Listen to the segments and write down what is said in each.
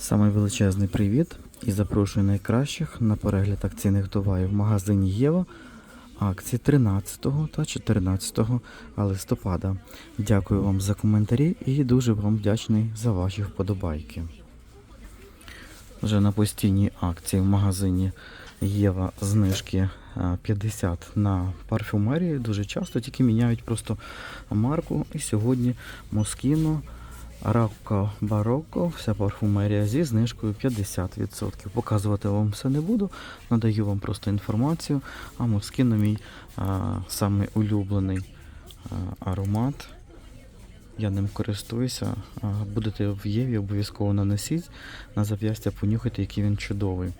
Самий величезний привіт і запрошую найкращих на перегляд акційних товарів в магазині Єва. Акції 13 та 14 листопада. Дякую вам за коментарі і дуже вам вдячний за ваші вподобайки. Вже на постійній акції в магазині Єва знижки 50 на парфюмерію. Дуже часто тільки міняють просто марку. І сьогодні Москіно Ракко Барокко, вся парфумерія зі знижкою 50%. Показувати вам все не буду, надаю вам просто інформацію. А Москіно мій а, самий улюблений а, аромат. Я ним користуюся. А, Будете в Єві, обов'язково нанесіть на зап'ястя, понюхайте, який він чудовий.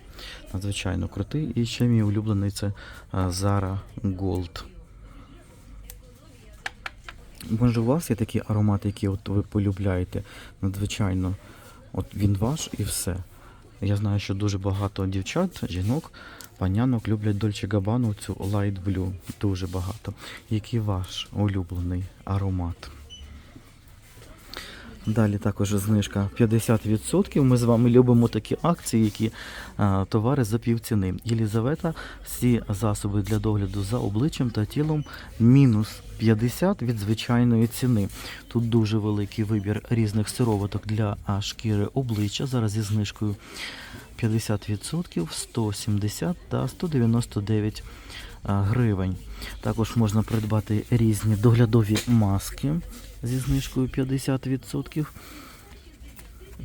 Надзвичайно крутий. І ще мій улюблений це Zara Gold. Може, у вас є такі аромати, які от ви полюбляєте надзвичайно. От він ваш і все. Я знаю, що дуже багато дівчат, жінок, панянок люблять Dolce Gabbana, цю Light Blue. Дуже багато. Який ваш улюблений аромат? Далі також знижка 50%. Ми з вами любимо такі акції, які товари за півціни. Єлізавета, всі засоби для догляду за обличчям та тілом мінус 50 від звичайної ціни. Тут дуже великий вибір різних сироваток для шкіри обличчя. Зараз зі знижкою 50%, 170 та 199 гривень. Також можна придбати різні доглядові маски зі знижкою 50%.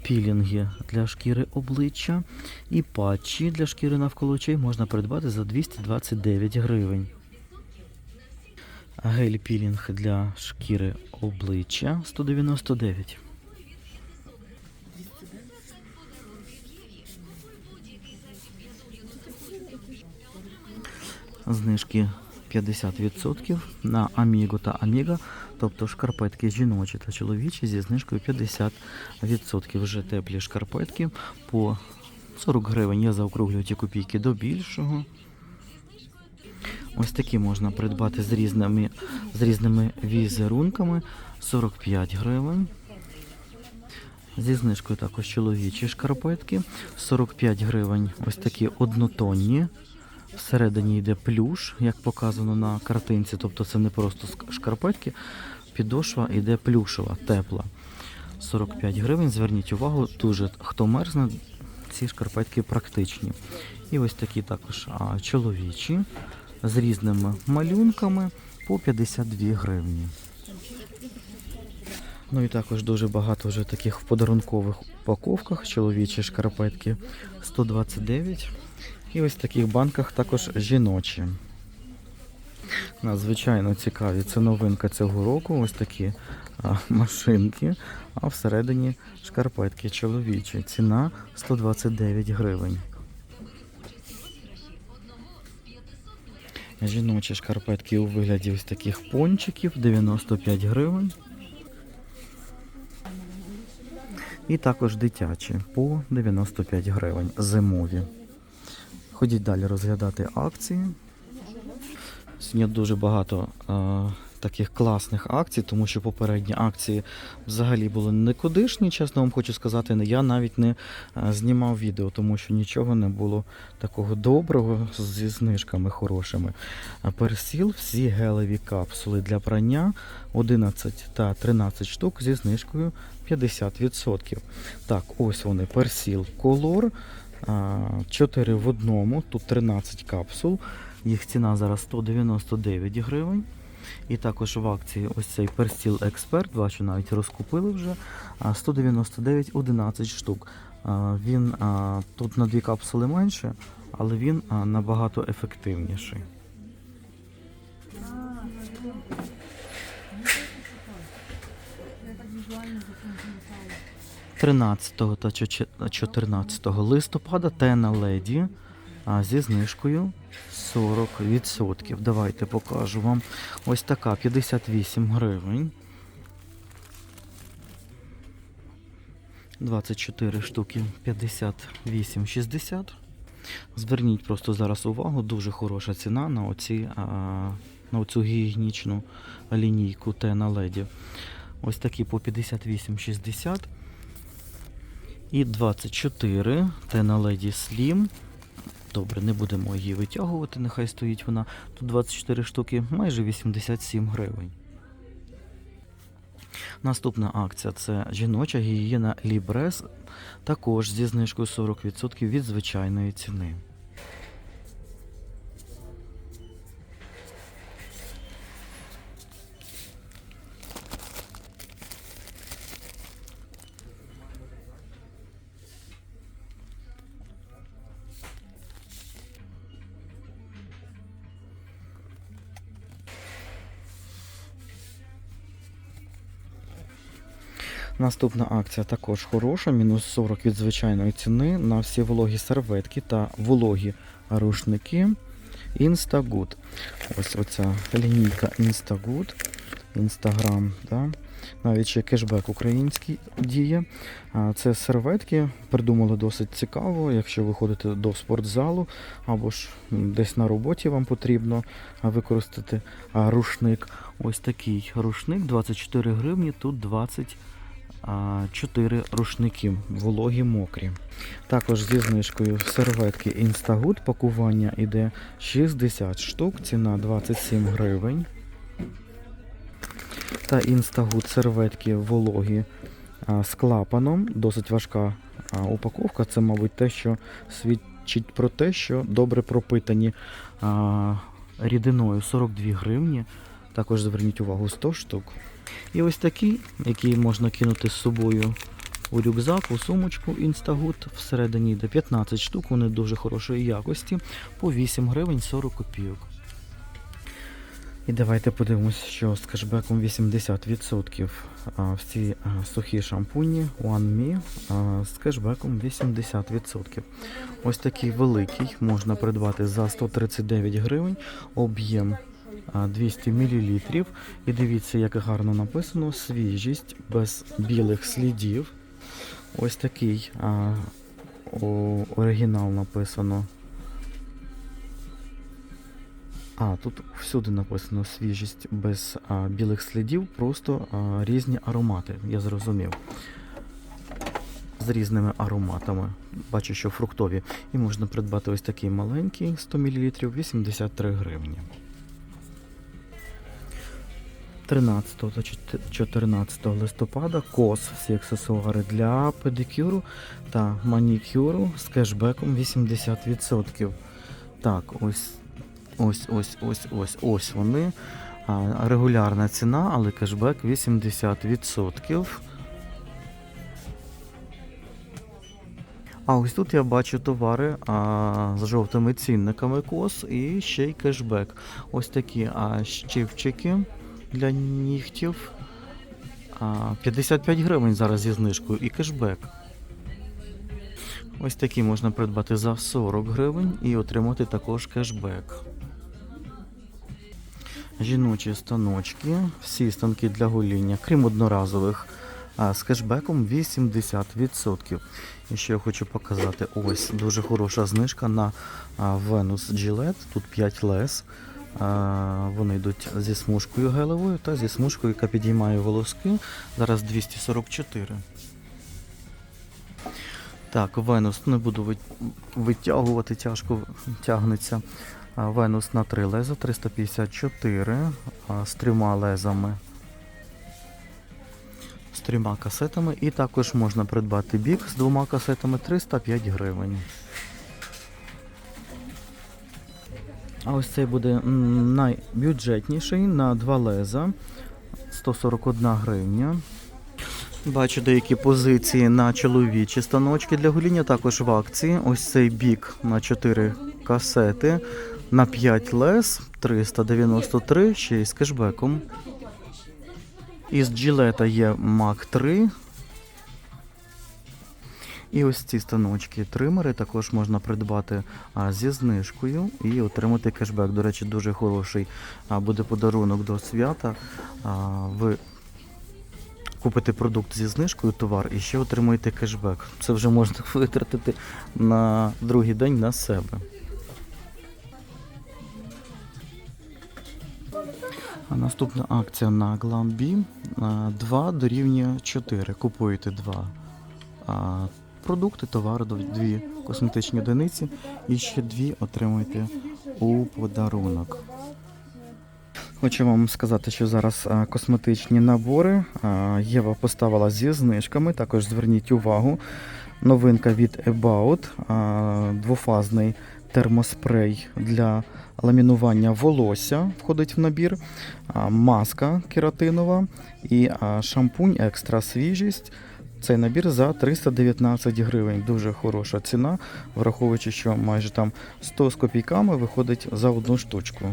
Пілінги для шкіри обличчя і патчі для шкіри навколо очей можна придбати за 229 гривень. Гель пілінг для шкіри обличчя 199. Знижки 50% на Amigo та Amiga, тобто шкарпетки жіночі та чоловічі зі знижкою 50%. Вже теплі шкарпетки по 40 гривень. Я заокруглюю ті копійки до більшого. Ось такі можна придбати з різними, з різними візерунками 45 гривень. Зі знижкою також чоловічі шкарпетки 45 гривень. Ось такі однотонні. Всередині йде плюш, як показано на картинці, тобто це не просто шкарпетки. Підошва йде плюшева, тепла. 45 гривень. Зверніть увагу, дуже хто мерзне, ці шкарпетки практичні. І ось такі також а, чоловічі з різними малюнками по 52 гривні. Ну і також дуже багато вже таких в подарункових упаковках чоловічі шкарпетки 129. І ось в таких банках також жіночі. Надзвичайно цікаві. Це новинка цього року. Ось такі а, машинки, а всередині шкарпетки чоловічі. Ціна 129 гривень. Жіночі шкарпетки у вигляді ось таких пончиків 95 гривень. І також дитячі по 95 гривень. Зимові. Ходіть далі розглядати акції. Сьогодні дуже багато е, таких класних акцій, тому що попередні акції взагалі були никудишні, чесно вам хочу сказати. Я навіть не е, знімав відео, тому що нічого не було такого доброго зі знижками хорошими. Персіл, всі гелеві капсули для прання 11 та 13 штук зі знижкою 50%. Так, ось вони. Персіл Color. 4 в одному, тут 13 капсул. Їх ціна зараз 199 гривень. І також в акції ось цей перстіл Експерт, бачу, навіть розкупили вже. 199 11 штук. Він тут на дві капсули менше, але він набагато ефективніший. – 13 та 14 листопада Тена Леді зі знижкою 40%. Давайте покажу вам. Ось така 58 гривень. 24 штуки 58,60. Зверніть просто зараз увагу, дуже хороша ціна на оці, а, на оцю гігієнічну лінійку Тена Леді. Ось такі по 58,60. І 24 Тена Леді Слім. Добре, не будемо її витягувати, нехай стоїть вона. Тут 24 штуки, майже 87 гривень. Наступна акція це жіноча гігієна Лібрес, також зі знижкою 40% від звичайної ціни. Наступна акція також хороша, мінус 40 від звичайної ціни на всі вологі серветки та вологі рушники Instagood. Ось оця лінійка Instagood, Instagram, да? навіть ще кешбек український діє. Це серветки, придумали досить цікаво, якщо ви ходите до спортзалу або ж десь на роботі вам потрібно використати рушник. Ось такий рушник 24 гривні, тут 20 а, 4 рушники, вологі мокрі. Також зі знижкою серветки Instagood пакування іде 60 штук, ціна 27 гривень. Та Instagood серветки вологі з клапаном, досить важка упаковка. Це, мабуть, те, що свідчить про те, що добре пропитані рідиною 42 гривні. Також зверніть увагу 100 штук. І ось такі, які можна кинути з собою у рюкзак, у сумочку Instagood. Всередині йде 15 штук, вони дуже хорошої якості, по 8 гривень 40 копійок. І давайте подивимося, що з кешбеком 80% а, всі сухі шампуні One Me з кешбеком 80%. Ось такий великий можна придбати за 139 гривень, об'єм 200 мл. І дивіться, як гарно написано: свіжість без білих слідів. Ось такий а, о, оригінал написано. А, тут всюди написано свіжість без а, білих слідів, просто а, різні аромати, я зрозумів. З різними ароматами. Бачу, що фруктові. І можна придбати ось такий маленький 100 мл 83 гривні. 13 та чот- 14 листопада кос всі аксесуари для педикюру та манікюру з кешбеком 80%. Так, ось ось ось ось ось ось вони. Регулярна ціна, але кешбек 80%. А ось тут я бачу товари а, з жовтими цінниками кос і ще й кешбек. Ось такі а, щипчики для нігтів. 55 гривень зараз зі знижкою і кешбек. Ось такі можна придбати за 40 гривень і отримати також кешбек. Жіночі станочки, всі станки для гоління, крім одноразових, з кешбеком 80%. І ще я хочу показати, ось дуже хороша знижка на Venus Gillette, тут 5 лес. Вони йдуть зі смужкою гелевою та зі смужкою, яка підіймає волоски. Зараз 244. Так, Венус не буду витягувати, тяжко тягнеться. Венус на 3 леза 354 з трьома лезами. З трьома касетами. І також можна придбати бік з двома касетами 305 гривень. А ось цей буде найбюджетніший на 2 леза 141 гривня. Бачу деякі позиції на чоловічі станочки для гоління, також в акції. Ось цей бік на 4 касети на 5 лес 393, ще й з кешбеком. Із джилета є Mac 3. І ось ці станочки тримери також можна придбати зі знижкою і отримати кешбек. До речі, дуже хороший буде подарунок до свята. Ви купите продукт зі знижкою, товар, і ще отримуєте кешбек. Це вже можна витратити на другий день на себе. Наступна акція на Glambi 2 дорівнює 4. Купуєте 2 а, продукти, товари, дві косметичні одиниці і ще дві отримуєте у подарунок. Хочу вам сказати, що зараз косметичні набори Єва поставила зі знижками. Також зверніть увагу. Новинка від About, двофазний термоспрей для ламінування волосся входить в набір, маска кератинова і шампунь екстра свіжість. Цей набір за 319 гривень. Дуже хороша ціна, враховуючи, що майже там 100 з копійками виходить за одну штучку.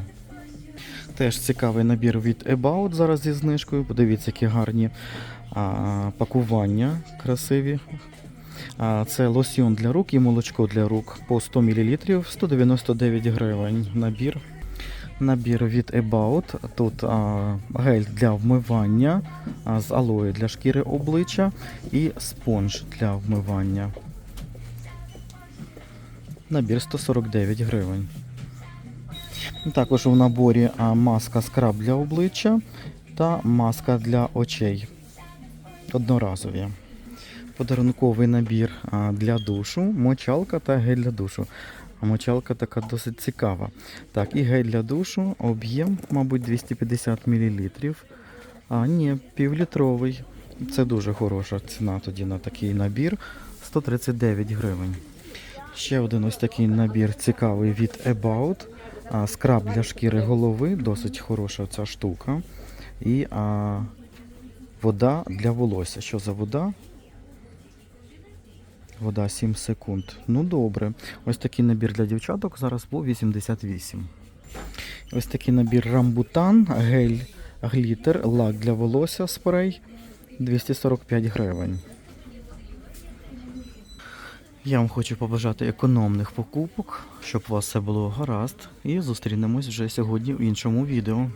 Теж цікавий набір від About зараз зі знижкою. Подивіться, які гарні а, пакування красиві. А, це лосьйон для рук і молочко для рук по 100 мл 199 гривень. Набір. Набір від About. Тут а, гель для вмивання а, з алої для шкіри обличчя і спонж для вмивання. Набір 149 гривень. Також у наборі а, маска скраб для обличчя та маска для очей. Одноразові. Подарунковий набір а, для душу, мочалка та гель для душу. Мочалка така досить цікава. Так, і гель для душу, об'єм, мабуть, 250 мл. А, ні, півлітровий. Це дуже хороша ціна тоді на такий набір. 139 гривень. Ще один ось такий набір цікавий від About. А, скраб для шкіри голови, досить хороша ця штука. І а, вода для волосся. Що за вода? Вода 7 секунд. Ну добре. Ось такий набір для дівчаток зараз був 88. Ось такий набір рамбутан, гель, глітер, лак для волосся, спрей 245 гривень. Я вам хочу побажати економних покупок, щоб у вас все було гаразд. І зустрінемось вже сьогодні в іншому відео.